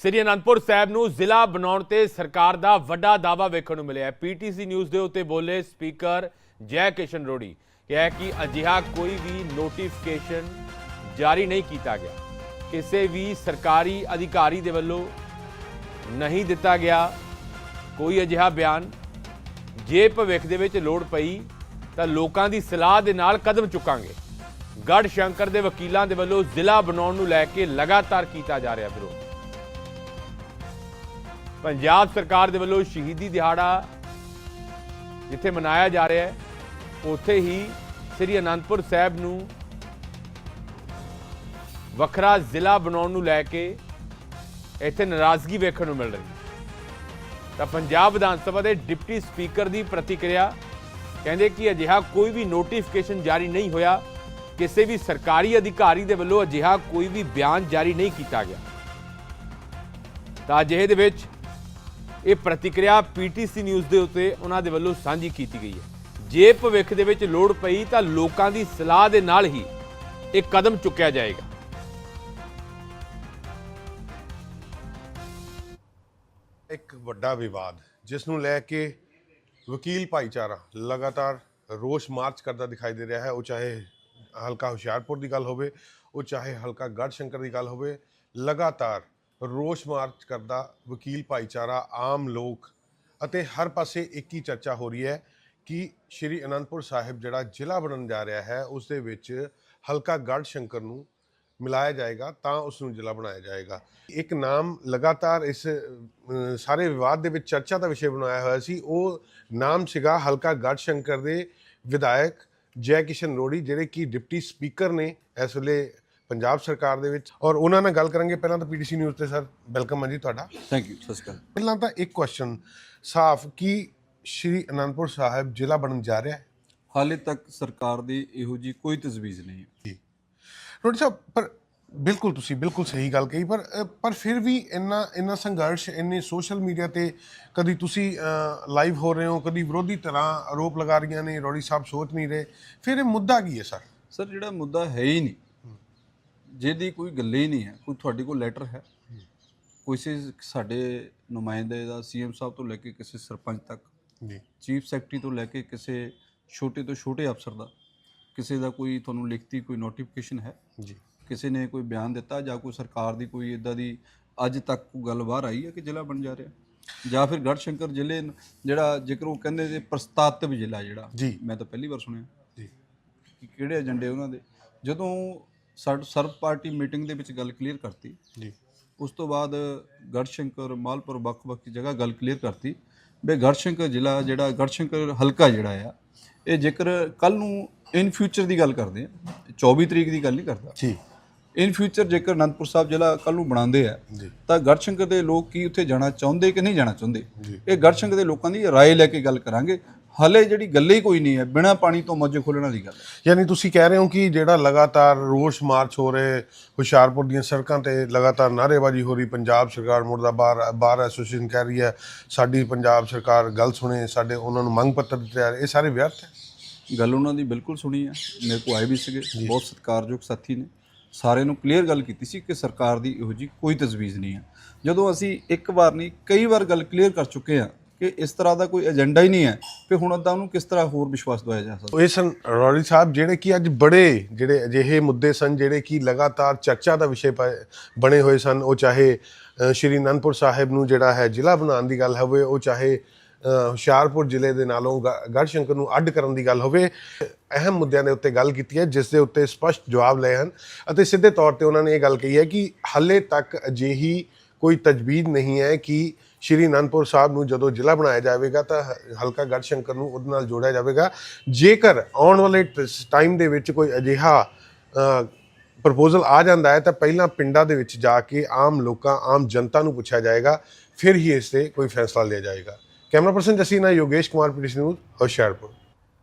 ਸ੍ਰੀ ਅਨੰਦਪੁਰ ਸਾਹਿਬ ਨੂੰ ਜ਼ਿਲ੍ਹਾ ਬਣਾਉਣ ਤੇ ਸਰਕਾਰ ਦਾ ਵੱਡਾ ਦਾਅਵਾ ਵੇਖਣ ਨੂੰ ਮਿਲਿਆ ਪੀਟੀਸੀ ਨਿਊਜ਼ ਦੇ ਉੱਤੇ ਬੋਲੇ ਸਪੀਕਰ ਜੈ ਕਿਸ਼ਨ ਰੋੜੀ ਕਿਹਾ ਕਿ ਅਜਿਹਾ ਕੋਈ ਵੀ ਨੋਟੀਫਿਕੇਸ਼ਨ ਜਾਰੀ ਨਹੀਂ ਕੀਤਾ ਗਿਆ। ਕਿਸੇ ਵੀ ਸਰਕਾਰੀ ਅਧਿਕਾਰੀ ਦੇ ਵੱਲੋਂ ਨਹੀਂ ਦਿੱਤਾ ਗਿਆ ਕੋਈ ਅਜਿਹਾ ਬਿਆਨ। ਜੇ ਭਵਿੱਖ ਦੇ ਵਿੱਚ ਲੋੜ ਪਈ ਤਾਂ ਲੋਕਾਂ ਦੀ ਸਲਾਹ ਦੇ ਨਾਲ ਕਦਮ ਚੁੱਕਾਂਗੇ। ਗੜ ਸ਼ੰਕਰ ਦੇ ਵਕੀਲਾਂ ਦੇ ਵੱਲੋਂ ਜ਼ਿਲ੍ਹਾ ਬਣਾਉਣ ਨੂੰ ਲੈ ਕੇ ਲਗਾਤਾਰ ਕੀਤਾ ਜਾ ਰਿਹਾ ਵਿਰੋਧ। ਪੰਜਾਬ ਸਰਕਾਰ ਦੇ ਵੱਲੋਂ ਸ਼ਹੀਦੀ ਦਿਹਾੜਾ ਜਿੱਥੇ ਮਨਾਇਆ ਜਾ ਰਿਹਾ ਹੈ, ਉੱਥੇ ਹੀ ਸ੍ਰੀ ਅਨੰਦਪੁਰ ਸਾਹਿਬ ਨੂੰ ਵੱਖਰਾ ਜ਼ਿਲ੍ਹਾ ਬਣਾਉਣ ਨੂੰ ਲੈ ਕੇ ਇੱਥੇ ਨਾਰਾਜ਼ਗੀ ਵੇਖਣ ਨੂੰ ਮਿਲ ਰਹੀ ਤਾਂ ਪੰਜਾਬ ਵਿਧਾਨ ਸਭਾ ਦੇ ਡਿਪਟੀ ਸਪੀਕਰ ਦੀ ਪ੍ਰਤੀਕਿਰਿਆ ਕਹਿੰਦੇ ਕਿ ਅਜਿਹਾ ਕੋਈ ਵੀ ਨੋਟੀਫਿਕੇਸ਼ਨ ਜਾਰੀ ਨਹੀਂ ਹੋਇਆ, ਕਿਸੇ ਵੀ ਸਰਕਾਰੀ ਅਧਿਕਾਰੀ ਦੇ ਵੱਲੋਂ ਅਜਿਹਾ ਕੋਈ ਵੀ ਬਿਆਨ ਜਾਰੀ ਨਹੀਂ ਕੀਤਾ ਗਿਆ। ਤਾਂ ਅਜਿਹੇ ਦੇ ਵਿੱਚ ਇਹ ਪ੍ਰਤੀਕਿਰਿਆ ਪੀਟੀਸੀ ਨਿਊਜ਼ ਦੇ ਉੱਤੇ ਉਹਨਾਂ ਦੇ ਵੱਲੋਂ ਸਾਂਝੀ ਕੀਤੀ ਗਈ ਹੈ। ਜੇ ਭਵਿੱਖ ਦੇ ਵਿੱਚ ਲੋੜ ਪਈ ਤਾਂ ਲੋਕਾਂ ਦੀ ਸਲਾਹ ਦੇ ਨਾਲ ਹੀ ਇਹ ਕਦਮ ਚੁੱਕਿਆ ਜਾਏਗਾ। ਇੱਕ ਵੱਡਾ ਵਿਵਾਦ ਜਿਸ ਨੂੰ ਲੈ ਕੇ ਵਕੀਲ ਭਾਈਚਾਰਾ ਲਗਾਤਾਰ ਰੋਸ ਮਾਰਚ ਕਰਦਾ ਦਿਖਾਈ ਦੇ ਰਿਹਾ ਹੈ। ਉਹ ਚਾਹੇ ਹਲਕਾ ਹੁਸ਼ਿਆਰਪੁਰ ਦੀ ਗੱਲ ਹੋਵੇ, ਉਹ ਚਾਹੇ ਹਲਕਾ ਗੜ੍ਹ ਸ਼ੰਕਰ ਦੀ ਗੱਲ ਹੋਵੇ, ਲਗਾਤਾਰ ਰੋਸ ਮਾਰਚ ਕਰਦਾ ਵਕੀਲ ਭਾਈਚਾਰਾ, ਆਮ ਲੋਕ ਅਤੇ ਹਰ ਪਾਸੇ ਇੱਕ ਹੀ ਚਰਚਾ ਹੋ ਰਹੀ ਹੈ ਕਿ ਸ਼੍ਰੀ ਅਨੰਦਪੁਰ ਸਾਹਿਬ ਜਿਹੜਾ ਜ਼ਿਲ੍ਹਾ ਬਣਨ ਜਾ ਰਿਹਾ ਹੈ, ਉਸ ਦੇ ਵਿੱਚ ਹਲਕਾ ਗੜ੍ਹ ਸ਼ੰਕਰ ਨੂੰ ਮਿਲਾਇਆ ਜਾਏਗਾ ਤਾਂ ਉਸ ਨੂੰ ਜ਼ਿਲ੍ਹਾ ਬਣਾਇਆ ਜਾਏਗਾ। ਇੱਕ ਨਾਮ ਲਗਾਤਾਰ ਇਸ ਸਾਰੇ ਵਿਵਾਦ ਦੇ ਵਿੱਚ ਚਰਚਾ ਦਾ ਵਿਸ਼ੇ ਬਣਾਇਆ ਹੋਇਆ ਸੀ। ਉਹ ਨਾਮ ਸੀਗਾ ਹਲਕਾ ਗੜ੍ਹ ਸ਼ੰਕਰ ਦੇ ਵਿਧਾਇਕ ਜੈ ਕਿਸ਼ਨ ਰੋੜੀ, ਜਿਹੜੇ ਕਿ ਡਿਪਟੀ ਸਪੀਕਰ ਨੇ ਇਸ ਵੇਲੇ ਪੰਜਾਬ ਸਰਕਾਰ ਦੇ ਵਿੱਚ। ਔਰ ਉਹਨਾਂ ਨਾਲ ਗੱਲ ਕਰਾਂਗੇ। ਪਹਿਲਾਂ ਤਾਂ ਪੀਟੀਸੀ ਨਿਊਜ਼ ਤੇ ਸਰ ਵੈਲਕਮ ਹੈ ਜੀ ਤੁਹਾਡਾ। ਥੈਂਕ ਯੂ ਸਤਿ ਸ਼੍ਰੀ ਅਕਾਲ। ਪਹਿਲਾਂ ਤਾਂ ਇੱਕ ਕੁਐਸਚਨ ਸਾਫ਼ ਕਿ ਸ਼੍ਰੀ ਅਨੰਦਪੁਰ ਸਾਹਿਬ ਜ਼ਿਲ੍ਹਾ ਬਣਨ ਜਾ ਰਿਹਾ ਹੈ? ਹਾਲੇ ਤੱਕ ਸਰਕਾਰ ਦੀ ਇਹੋ ਜੀ ਕੋਈ ਤਜਵੀਜ਼ ਨਹੀਂ ਹੈ। ਰੋਟੀ ਸਾਹਿਬ ਪਰ ਬਿਲਕੁਲ ਤੁਸੀਂ ਬਿਲਕੁਲ ਸਹੀ ਗੱਲ ਕਹੀ ਪਰ ਪਰ ਫਿਰ ਵੀ ਇੰਨਾ ਇੰਨਾ ਸੰਘਰਸ਼ ਇੰਨੇ ਸੋਸ਼ਲ ਮੀਡੀਆ ਤੇ ਕਦੀ ਤੁਸੀਂ ਲਾਈਵ ਹੋ ਰਹੇ ਹੋ ਕਦੀ ਵਿਰੋਧੀ ਤਰ੍ਹਾਂ ਆਰੋਪ ਲਗਾ ਰਹੀਆਂ ਨੇ ਰੋੜੀ ਸਾਹਿਬ ਸੋਚ ਨਹੀਂ ਰਹੇ ਫਿਰ ਇਹ ਮੁੱਦਾ ਕੀ ਹੈ ਸਰ? ਸਰ ਜਿਹੜਾ ਮੁੱਦਾ ਹੈ ਹੀ ਨਹੀਂ। ਜਿਹਦੀ ਕੋਈ ਗੱਲ ਹੀ ਨਹੀਂ ਹੈ ਕੋਈ ਤੁਹਾਡੇ ਕੋਲ ਲੈਟਰ ਹੈ ਕਿਸੇ ਸਾਡੇ ਨੁਮਾਇੰਦੇ ਦਾ ਸੀਐਮ ਸਾਹਿਬ ਤੋਂ ਲੈ ਕੇ ਕਿਸੇ ਸਰਪੰਚ ਤੱਕ ਜੀ। ਚੀਫ ਸੈਕਟਰੀ ਤੋਂ ਲੈ ਕੇ ਕਿਸੇ ਛੋਟੇ ਤੋਂ ਛੋਟੇ ਅਫਸਰ ਦਾ ਕਿਸੇ ਦਾ ਕੋਈ ਤੁਹਾਨੂੰ ਲਿਖਤੀ ਕੋਈ ਨੋਟੀਫਿਕੇਸ਼ਨ ਹੈ? ਜੀ। ਕਿਸੇ ਨੇ ਕੋਈ ਬਿਆਨ ਦਿੱਤਾ ਜਾਂ ਕੋਈ ਸਰਕਾਰ ਦੀ ਕੋਈ ਇਦਾਂ ਦੀ ਅੱਜ ਤੱਕ ਕੋਈ ਗੱਲ ਬਾਹਰ ਆਈ ਹੈ ਕਿ ਜ਼ਿਲ੍ਹਾ ਬਣ ਜਾ ਰਿਹਾ? ਜਾਂ ਫਿਰ ਗੜ੍ਹ ਸ਼ੰਕਰ ਜ਼ਿਲ੍ਹੇ ਨੂੰ ਜਿਹੜਾ ਜੇਕਰ ਉਹ ਕਹਿੰਦੇ ਜੇ ਪ੍ਰਸਤਾਵਿਤ ਜ਼ਿਲ੍ਹਾ ਜਿਹੜਾ ਜੀ। ਮੈਂ ਤਾਂ ਪਹਿਲੀ ਵਾਰ ਸੁਣਿਆ। ਜੀ। ਕਿ ਕਿਹੜੇ ਏਜੰਡੇ ਉਹਨਾਂ ਦੇ? ਜਦੋਂ ਸਾਡ ਸਰਬ ਪਾਰਟੀ ਮੀਟਿੰਗ ਦੇ ਵਿੱਚ ਗੱਲ ਕਲੀਅਰ ਕਰਤੀ। ਜੀ। ਉਸ ਤੋਂ ਬਾਅਦ ਗੜਸ਼ੰਕਰ ਮਾਲਪੁਰ ਵੱਖ-ਵੱਖ ਜਗ੍ਹਾ ਗੱਲ ਕਲੀਅਰ ਕਰਤੀ ਵੀ ਗੜਸ਼ੰਕਰ ਜ਼ਿਲ੍ਹਾ ਜਿਹੜਾ ਗੜਸ਼ੰਕਰ ਹਲਕਾ ਜਿਹੜਾ ਆ ਇਹ ਜੇਕਰ ਕੱਲ ਨੂੰ ਇਨ ਫਿਊਚਰ ਦੀ ਗੱਲ ਕਰਦੇ ਆ 24 ਤਰੀਕ ਦੀ ਗੱਲ ਨਹੀਂ ਕਰਦਾ। ਜੀ। ਇਨ ਫਿਊਚਰ ਜੇਕਰ ਅਨੰਦਪੁਰ ਸਾਹਿਬ ਜ਼ਿਲ੍ਹਾ ਕੱਲ ਨੂੰ ਬਣਾਉਂਦੇ ਆ ਤਾਂ ਗੜਸ਼ੰਕਰ ਦੇ ਲੋਕ ਕੀ ਉੱਥੇ ਜਾਣਾ ਚਾਹੁੰਦੇ ਕਿ ਨਹੀਂ ਜਾਣਾ ਚਾਹੁੰਦੇ। ਇਹ ਗੜਸ਼ੰਕਰ ਦੇ ਲੋਕਾਂ ਦੀ ਰਾਏ ਲੈ ਕੇ ਗੱਲ ਕਰਾਂਗੇ। ਹਲੇ ਜਿਹੜੀ ਗੱਲ ਹੀ ਕੋਈ ਨਹੀਂ ਹੈ ਬਿਨਾਂ ਪਾਣੀ ਤੋਂ ਮੱਝ ਖੋਲਣ ਦੀ ਗੱਲ ਯਾਨੀ ਤੁਸੀਂ ਕਹਿ ਰਹੇ ਹੋ ਕਿ ਜਿਹੜਾ ਲਗਾਤਾਰ ਰੋਸ ਮਾਰਚ ਹੋ ਰਹੇ ਹੁਸ਼ਿਆਰਪੁਰ ਦੀਆਂ ਸੜਕਾਂ ਤੇ ਲਗਾਤਾਰ ਨਾਅਰੇਬਾਜ਼ੀ ਹੋ ਰਹੀ ਪੰਜਾਬ ਸਰਕਾਰ ਮੁਰਦਾਬਾਦ ਬਾਰ ਐਸੋਸੀਏਸ਼ਨ ਕਹਿ ਰਹੀ ਹੈ ਸਾਡੀ ਪੰਜਾਬ ਸਰਕਾਰ ਗੱਲ ਸੁਣੇ ਸਾਡੇ ਉਹਨਾਂ ਨੂੰ ਮੰਗ ਪੱਤਰ ਦਿੱਤੇ ਰਹੇ ਇਹ ਸਾਰੇ ਵਿਅਰਥ ਹੈ? ਗੱਲ ਉਹਨਾਂ ਦੀ ਬਿਲਕੁਲ ਸੁਣੀ ਹੈ ਮੇਰੇ ਕੋਲ ਆਏ ਵੀ ਸੀਗੇ ਬਹੁਤ ਸਤਿਕਾਰਯੋਗ ਸਾਥੀ ਨੇ ਸਾਰੇ ਨੂੰ ਕਲੀਅਰ ਗੱਲ ਕੀਤੀ ਸੀ ਕਿ ਸਰਕਾਰ ਦੀ ਇਹੋ ਜੀ ਕੋਈ ਤਜਵੀਜ਼ ਨਹੀਂ ਹੈ। ਜਦੋਂ ਅਸੀਂ ਇੱਕ ਵਾਰ ਨਹੀਂ ਕਈ ਵਾਰ ਗੱਲ ਕਲੀਅਰ ਕਰ ਚੁੱਕੇ ਹਾਂ ਕਿ ਇਸ ਤਰ੍ਹਾਂ ਦਾ ਕੋਈ ਏਜੰਡਾ ਹੀ ਨਹੀਂ ਹੈ, ਫਿਰ ਹੁਣ ਅੱਦਾ ਉਹਨੂੰ ਕਿਸ ਤਰ੍ਹਾਂ ਹੋਰ ਵਿਸ਼ਵਾਸ ਦਵਾਇਆ ਜਾ ਸਕਦਾ? ਇਹ ਸਨ, ਰੌਲੀ ਸਾਹਿਬ, ਜਿਹੜੇ ਕਿ ਅੱਜ ਬੜੇ, ਜਿਹੜੇ ਅਜਿਹੇ ਮੁੱਦੇ ਸਨ, ਜਿਹੜੇ ਕਿ ਲਗਾਤਾਰ ਚਰਚਾ ਦਾ ਵਿਸ਼ੇ ਪਏ- ਬਣੇ ਹੋਏ ਸਨ, ਉਹ ਚਾਹੇ ਸ਼੍ਰੀ ਅਨੰਦਪੁਰ ਸਾਹਿਬ ਨੂੰ ਜਿਹੜਾ ਹੈ ਜ਼ਿਲ੍ਹਾ ਬਣਾਉਣ ਦੀ ਗੱਲ ਹੋਵੇ, ਉਹ ਚਾਹੇ ਹੁਸ਼ਿਆਰਪੁਰ ਜ਼ਿਲ੍ਹੇ ਦੇ ਨਾਲੋਂ ਗ- ਗੜ੍ਹਸ਼ੰਕਰ ਨੂੰ ਅੱਡ ਕਰਨ ਦੀ ਗੱਲ ਹੋਵੇ, ਅਹਿਮ ਮੁੱਦਿਆਂ ਦੇ ਉੱਤੇ ਗੱਲ ਕੀਤੀ ਹੈ, ਜਿਸ ਦੇ ਉੱਤੇ ਸਪਸ਼ਟ ਜਵਾਬ ਲਏ ਹਨ ਅਤੇ ਸਿੱਧੇ ਤੌਰ ਤੇ ਉਹਨਾਂ ਨੇ ਇਹ ਗੱਲ ਕਹੀ ਹੈ ਕਿ ਹਾਲੇ ਤੱਕ ਅਜਿਹੀ ਕੋਈ ਤਜਵੀਜ਼ ਨਹੀਂ ਹੈ ਕਿ ਸ਼੍ਰੀ ਅਨੰਦਪੁਰ ਸਾਹਿਬ ਨੂੰ ਜਦੋਂ ਜ਼ਿਲ੍ਹਾ ਬਣਾਇਆ ਜਾਵੇਗਾ ਤਾਂ ਹ- ਹਲਕਾ ਗੜ੍ਹਸ਼ੰਕਰ ਨੂੰ ਉਹਦੇ ਨਾਲ ਜੋੜਿਆ ਜਾਵੇਗਾ। ਜੇਕਰ ਆਉਣ ਵਾਲੇ ਟਾਈਮ ਦੇ ਵਿੱਚ ਕੋਈ ਅਜਿਹਾ ਪ੍ਰਪੋਜ਼ਲ ਆ ਜਾਂਦਾ ਹੈ ਤਾਂ ਪਹਿਲਾਂ ਪਿੰਡਾਂ ਦੇ ਵਿੱਚ ਜਾ ਕੇ ਆਮ ਲੋਕਾਂ, ਆਮ ਜਨਤਾ ਨੂੰ ਪੁੱਛਿਆ ਜਾਏਗਾ, ਫਿਰ ਹੀ ਇਸ ਤੇ ਕੋਈ ਫੈਸਲਾ ਲਿਆ ਜਾਏਗਾ। Camera person Jasina Yogesh Kumar, PTC news, Hoshiarpur.